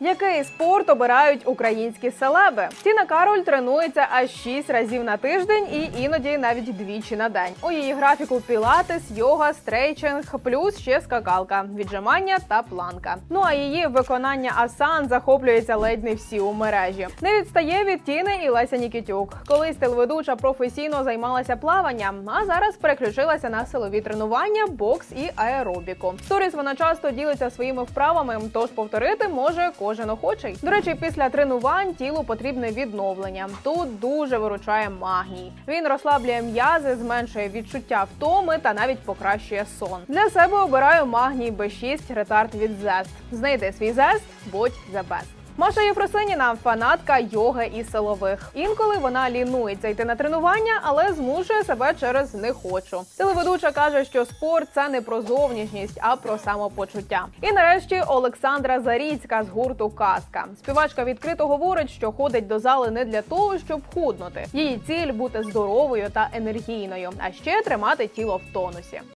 Який спорт обирають українські селеби? Тіна Кароль тренується аж 6 разів на тиждень і іноді навіть двічі на день. У її графіку пілатес, йога, стрейчинг, плюс ще скакалка, віджимання та планка. Ну а її виконання асан захоплюється ледь не всі у мережі. Не відстає від Тіни і Леся Нікітюк. Колись телеведуча професійно займалася плаванням, а зараз переключилася на силові тренування, бокс і аеробіку. Сторіс вона часто ділиться своїми вправами, тож повторити може кожен охочий. До речі, після тренувань тілу потрібне відновлення. Тут дуже виручає магній. Він розслаблює м'язи, зменшує відчуття втоми та навіть покращує сон. Для себе обираю магній B6 ретард від Zest. Знайди свій зест, будь the best. Маша Єфросиніна фанатка йоги і силових. Інколи вона лінується йти на тренування, але змушує себе через не хочу. Телеведуча каже, що спорт це не про зовнішність, а про самопочуття. І нарешті Олександра Заріцька з гурту Казка. Співачка відкрито говорить, що ходить до зали не для того, щоб худнути. Її ціль бути здоровою та енергійною, а ще тримати тіло в тонусі.